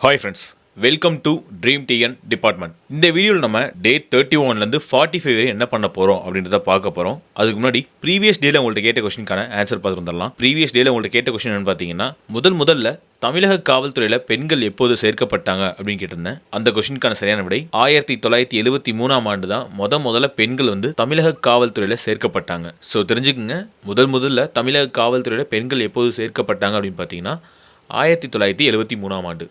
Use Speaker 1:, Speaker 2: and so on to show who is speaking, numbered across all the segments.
Speaker 1: Hi friends welcome to dream TN department இந்த வீடியோவில் நம்ம டே தேர்ட்டி ஒன்லேருந்து ஃபார்ட்டி ஃபைவ் வரை என்ன பண்ண போகிறோம் அப்படின்றத பார்க்க போகிறோம் அதுக்கு முன்னாடி ப்ரீவியஸ் டேல உங்கள்கிட்ட கேட்ட கொஸ்டினுக்கான ஆன்சர் பார்த்துட்டு வந்துடலாம். ப்ரீவியஸ் டேல உங்கள்கிட்ட கேட்ட கொஸ்டின் என்னன்னு பார்த்தீங்கன்னா முதல் முதல்ல தமிழக காவல்துறையில் பெண்கள் எப்போது சேர்க்கப்பட்டாங்க அப்படின்னு கேட்டிருந்தேன். அந்த கொஸ்டினுக்கான சரியான விடை ஆயிரத்தி தொள்ளாயிரத்தி எழுபத்தி மூணாம் ஆண்டு தான் முத முதல்ல பெண்கள் வந்து தமிழக காவல்துறையில் சேர்க்கப்பட்டாங்க. ஸோ தெரிஞ்சுக்குங்க. முதல் முதல்ல தமிழக காவல்துறையில் பெண்கள் எப்போது சேர்க்கப்பட்டாங்க அப்படின்னு பார்த்தீங்கன்னா ஆயிரத்தி தொள்ளாயிரத்தி எழுபத்தி மூணாம் ஆண்டு.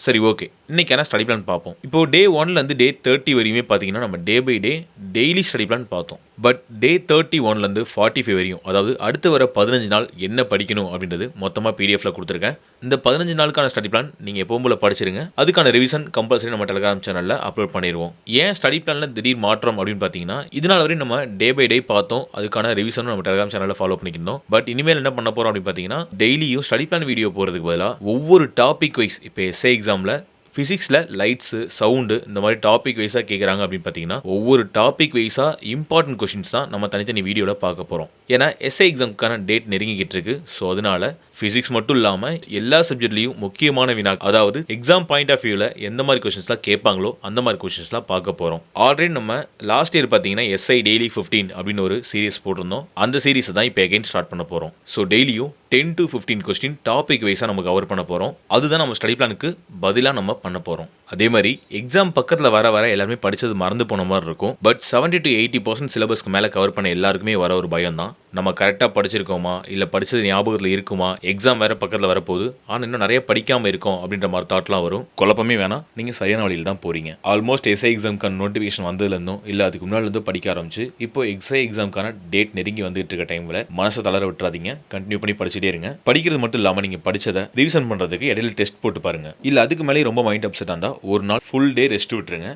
Speaker 1: சரி ஓகே இன்றைக்கான ஸ்டடி பிளான் பார்ப்போம்? இப்போ டே ஒன்லேருந்து டே தேர்ட்டி வரையுமே பார்த்தீங்கன்னா நம்ம day by day daily study plan பார்த்தோம். பட் டே தேர்ட்டி ஒன்லேருந்து ஃபார்ட்டி ஃபைவ் வரையும் அதாவது அடுத்து வர பதினஞ்சு நாள் என்ன படிக்கணும் அப்படின்றது மொத்தமாக பிடிஎஃப்ல கொடுத்துருக்கேன். இந்த பதினஞ்சு நாளுக்கான ஸ்டடி பிளான் நீங்கள் எப்பவும் போல படிச்சிருங்க. அதுக்கான ரிவிஷன் கம்பல்சரி நம்ம டெலிகிராம் சேனலில் அப்லோட் பண்ணிடுவோம். ஏன் ஸ்டடி பிளானில் திடீர் மாற்றம் அப்படின்னு பார்த்தீங்கன்னா இதனால் வரையும் நம்ம டே பை டே பார்த்தோம். அதுக்கான ரிவிஷனும் நம்ம டெலிகிராம் சேனலில் ஃபாலோ பண்ணிக்கிருந்தோம். பட் இனிமேல் என்ன பண்ண போகிறோம் அப்படின்னு பார்த்தீங்கன்னா டெய்லியும் ஸ்டடி பிளான் வீடியோ போகிறதுக்கு பதிலாக ஒவ்வொரு டாபிக் வைஸ் இப்போ எஸ்ஏ எக்ஸாமில் ஃபிசிக்ஸில் லைட்ஸு சவுண்டு இந்த மாதிரி டாபிக் வைஸாக கேட்குறாங்க அப்படின்னு பார்த்தீங்கன்னா ஒவ்வொரு டாபிக் வைஸாக இம்பார்ட்டன்ட் கொஷின்ஸ் தான் நம்ம தனித்தனி வீடியோவில் பார்க்க போகிறோம் ஏன்னா எஸ்ஐ எக்ஸாமுக்கான டேட் நெருங்கிக்கிட்டு இருக்கு. ஸோ அதனால ஃபிசிக்ஸ் மட்டும் இல்லாமல் எல்லா சப்ஜெக்ட்லையும் முக்கியமான வினா அதாவது எக்ஸாம் பாயிண்ட் ஆஃப் வியூவில் எந்த மாதிரி கொஷின்ஸ்லாம் கேட்பாங்களோ அந்த மாதிரி கொஷின்ஸ்லாம் பார்க்க போகிறோம் ஆல்ரெடி நம்ம லாஸ்ட் இயர் பார்த்தீங்கன்னா எஸ்ஐ டெய்லி ஃபிஃப்டீன் அப்படின்னு ஒரு சீரிஸ் போட்டிருந்தோம். அந்த சீரிஸை தான் இப்போ எகைன் ஸ்டார்ட் பண்ண போகிறோம் ஸோ டெய்லியும் ten to fifteen question topic வைஸாக நம்ம கவர் பண்ண போகிறோம் அதுதான் நம்ம ஸ்டடி பிளானுக்கு பதிலாக நம்ம பண்ண போகிறோம் அதே மாதிரி எக்ஸாம் பக்கத்தில் வர வர எல்லாருமே படித்தது மறந்து போன மாதிரி இருக்கும். But seventy to eighty percent சிலபஸ்க்கு மேலே கவர் பண்ண எல்லாருக்குமே வர ஒரு பயம் தான். நம்ம கரெக்டாக படிச்சிருக்கோமா? இல்லை படித்தது ஞாபகத்தில் இருக்குமா? எக்ஸாம் வேறு பக்கத்தில் வரப்போகுது. ஆனால் இன்னும் நிறைய படிக்காமல் இருக்கோம் அப்படின்ற மாதிரி தாட்லாம் வரும். குழப்பமே வேணாம். நீங்கள் சரியான வழியில் தான் போகிறீங்க ஆல்மோஸ்ட் எஸ்ஐ எக்ஸாம்க்கான நோட்டிஃபிகேஷன் வந்ததுலேருந்தும் இல்லை அதுக்கு முன்னாடிலேருந்து படிக்க ஆரம்பிச்சு இப்போ எக்ஸை எக்ஸாம்க்கான டேட் நெருங்கி வந்துட்டு இருக்க டைமில் மனசை தளர விட்டுறாதீங்க. கண்டினியூ பண்ணி படிச்சுட்டே இருங்க. படிக்கிறது மட்டும் இல்லாமல் நீங்கள் படித்ததை ரிவிஷன் பண்ணுறதுக்கு இடையில டெஸ்ட் போட்டு பாருங்க. இல்லை அதுக்கு மேலே ரொம்ப மைண்ட் அப்செட் இருந்தால் ஒரு நாள் ஃபுல் டே ரெஸ்ட் விட்டுருங்க.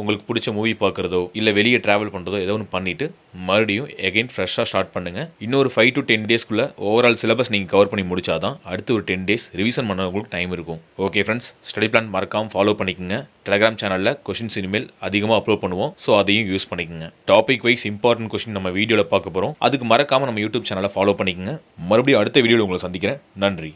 Speaker 1: உங்களுக்கு பிடிச்ச மூவி பார்க்குறதோ இல்லை வெளியே ட்ராவல் பண்ணுறதோ ஏதோ ஒன்று பண்ணிவிட்டு மறுபடியும் எகெயின் ஃப்ரெஷ்ஷாக ஸ்டார்ட் பண்ணுங்கள் இன்னொரு ஃபைவ் டு டென் டேஸ்க்குள்ளே ஓவரால் சிலபஸ் நீங்கள் கவர் பண்ணி முடிச்சாதான் அடுத்து ஒரு டென் டேஸ் ரிவிஷன் பண்ணுறவங்களுக்கு டைம் இருக்கும். ஓகே ஃப்ரெண்ட்ஸ் ஸ்டடி பிளான் மறக்காமல் ஃபாலோ பண்ணிக்கோங்க. டெலிகிராம் சேனலில் கொஷின்ஸ் இனிமேல் அதிகமாக அப்லோட் பண்ணுவோம். ஸோ அதையும் யூஸ் பண்ணிக்கோங்க. டாபிக் வைஸ் இம்பார்ட்டன்ட் கொஷின் நம்ம வீடியோவில் பார்க்க போகிறோம் அதுக்கு மறக்காமல் நம்ம யூடியூப் சேனலை ஃபாலோ பண்ணிக்கோங்க. மறுபடியும் அடுத்த வீடியோவில் உங்களை சந்திக்கிறேன். நன்றி.